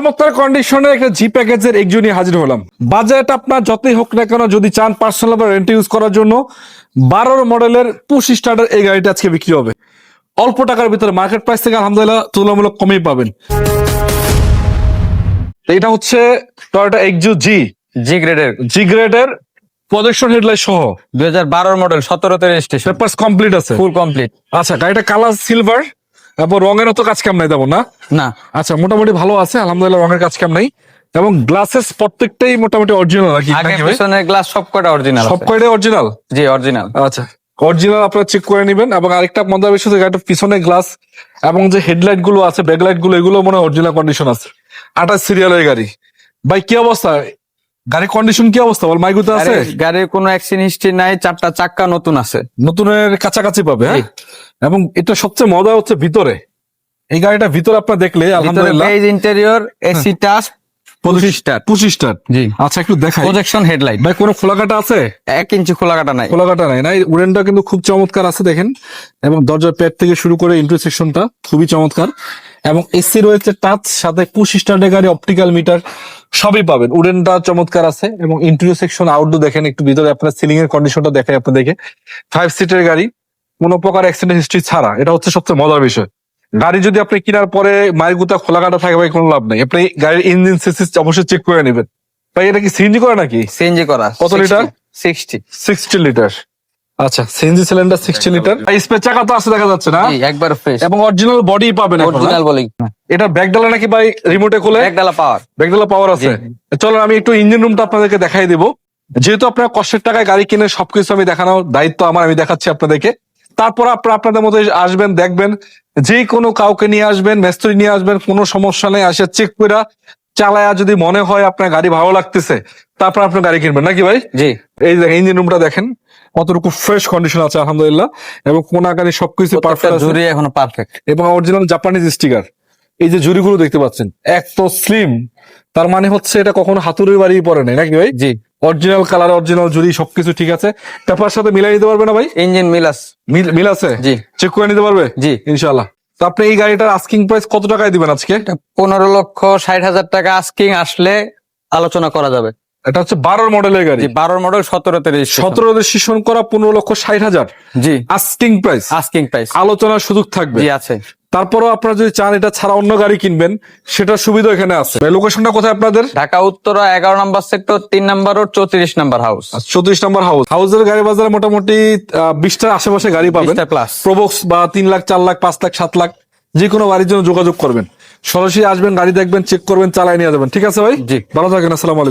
চমৎকার কন্ডিশনের একটা জি প্যাকেজের একজনই হাজির হলাম। বাজেট আপনার যতই হোক না কেন যদি চান পার্সোনাল বা রেন্ট ইউজ করার জন্য বারোর মডেলের পুশ স্টার্টার এই গাড়িটা আজকে বিক্রি হবে। অল্প টাকার ভিতরে মার্কেট প্রাইস থেকে আলহামদুলিল্লাহ তুলনামূলক কমেই পাবেন। এটা হচ্ছে টয়োটা এক্সু জি জি গ্রেডের জি গ্রেডের প্রজেকশন হেডলাইট সহ। দুই হাজার বারোর মডেল সতেরোতে রেজিস্ট্রেশন পেপার্স কমপ্লিট আছে। ফুল কমপ্লিট আচ্ছা গাড়িটা কালার সিলভার এবং রঙের তো কাজ কাম নাই তেমন না? না। আচ্ছা মোটামুটি ভালো আছে আলহামদুলিল্লাহ রঙের কাজ কাম নাই। এবং গ্লাসেস প্রত্যেকটাই মোটামুটি অরিজিনাল নাকি? আগে পিছনের গ্লাস সব কটা অরিজিনাল সব কয়টাই অরিজিনাল জি অরিজিনাল আচ্ছা অরিজিনাল আপনারা চেক করে নেবেন। এবং আরেকটা মজার বিষয় গাড়িটার পিছনে গ্লাস এবং যে হেডলাইটগুলো আছে ব্যাকলাইটগুলো এগুলো মনে হয় অরিজিনাল কন্ডিশন আছে। আঠাশ সিরিয়ালের গাড়ি। ভাই কি অবস্থা? গাড়ির কন্ডিশন কি অবস্থা? বল মাইগুতে আছে। গাড়ির কোনো অ্যাক্সিডেন্ট হিস্ট্রি নাই চারটা চাক্কা নতুন আছে। নতুনের কাছাকাছি পাবে হ্যাঁ? এবং এটা সবচেয়ে মজা হচ্ছে ভিতরে। এই গাড়িটা ভিতরে আপনার দেখলে আলহামদুলিল্লাহ। বেজ ইন্টেরিয়র এসি টাচ পঁচিশ স্টার পঁচিশ স্টার জি। আচ্ছা একটু দেখাই। প্রজেকশন হেডলাইট ভাই কোনো খোলাকাটা আছে? এক ইঞ্চি খোলা কাটা নাই। খোলাকাটা নাই না উড়েনটা কিন্তু খুব চমৎকার আছে দেখেন। এবং দরজার প্যাড থেকে শুরু করে ইন্টারসেকশনটা খুবই চমৎকার। এবং এসি রয়েছে টাচ সাথে পুশ স্টার্টের গাড়ি অপটিক্যাল মিটার সবই পাবেন। উডেনটা চমৎকার আছে এবং ইন্টেরিয়র সেকশন আউটডোর দেখেন একটু ভিতরে আপনার সিলিং এর কন্ডিশনটা দেখাই আপনাদেরকে। ফাইভ সিটের গাড়ি কোনো প্রকার অ্যাক্সিডেন্ট হিস্ট্রি ছাড়া এটা হচ্ছে সবচেয়ে মজার বিষয়। গাড়ি যদি আপনি কেনার পরে মায়ের গুতা খোলা কাটা থাকে ভাই কোনো লাভ নাই। আপনি গাড়ির ইঞ্জিন সিসিস অবশ্যই চেক করে নেবেন। ভাই এটা কি সিএনজি করে নাকি? সিএনজি করা কত লিটার? সিক্সটি সিক্সটি লিটার আচ্ছা CNG cylinder sixty litre space চাকা তো আছে দেখা যাচ্ছে না? একবার ফ্রেশ এবং অরিজিনাল বডি পাবেন অরিজিনাল? বলি এটা ব্যাকডালা নাকি ভাই রিমোটে খুলে? একডালা পাওয়ার ব্যাকডালা পাওয়ার আছে। চলো আমি একটু ইঞ্জিন রুমটা আপনাদেরকে দেখাই দেবো। যেহেতু আপনার কষ্টের টাকায় গাড়ি কিনে সবকিছু আমি দেখানোর দায়িত্ব আমার আমি দেখাচ্ছি আপনাদেরকে। তারপর আপনারা আপনাদের মতো আসবেন দেখবেন যে কোনো কাউকে নিয়ে আসবেন মেস্তুরি নিয়ে আসবেন কোনো সমস্যা নেই আসে চেক করে চালায়া যদি মনে হয় আপনার গাড়ি ভালো লাগতেছে তারপর আপনার গাড়ি কিনবেন নাকি ভাই? জি। এই দেখেন ইঞ্জিন রুমটা দেখেন কতটুকু ফ্রেশ কন্ডিশন আছে আলহামদুলিল্লাহ। এবং কোনা গাড়ি সবকিছু পারফেক্ট জুড়ি এখনও পারফেক্ট এবং অরিজিনাল জাপানিজ স্টিকার এই যে জুড়িগুলো দেখতে পাচ্ছেন এক তো স্লিম তার মানে হচ্ছে এটা কখনো হাতুড়ির বাড়ি পরে নাই নাকি ভাই? জি। অরিজিনাল কালার অরিজিনাল জুড়ি সবকিছু ঠিক আছে। পেপার সাথে মিলাই নিতে পারবে না ভাই? ইঞ্জিন মিলাস মিল মিল আছে? জি। চেক করে নিতে পারবে? জি। ইনশাল্লাহ তো আপনি এই গাড়িটার আস্কিং প্রাইস কত টাকায় দিবেন আজকে? পনেরো লক্ষ ষাট হাজার টাকা আস্কিং আসলে আলোচনা করা যাবে। এটা হচ্ছে বারোর মডেলের গাড়ি। বারোর মডেল সতেরোতে সতেরো রেজিস্ট্রেশন করা পনেরো লক্ষ ষাট হাজার। জি। আস্কিং প্রাইস আস্কিং প্রাইস আলোচনার সুযোগ থাকবে। জি আছে। তারপরও আপনারা যদি চান এটা ছাড়া অন্য গাড়ি কিনবেন সেটার সুবিধা এখানে আছে। লোকেশনটা কোথায় আপনাদের? ঢাকা উত্তরা এগারো নম্বর সেক্টর তিন নম্বর রোড চৌত্রিশ নম্বর হাউস চৌত্রিশ নম্বর হাউস হাউসের গাড়ি বাজারে মোটামুটি বিশটার আশেপাশে গাড়ি পাবেন। প্লাস প্রবক্স বা তিন লাখ চার লাখ পাঁচ লাখ সাত লাখ যে কোনো গাড়ির জন্য যোগাযোগ করবেন। সরাসরি আসবেন গাড়ি দেখবেন চেক করবেন চালায় নিয়ে যাবেন। ঠিক আছে ভাই? জি। ভালো থাকেন আসসালামু আলাইকুম।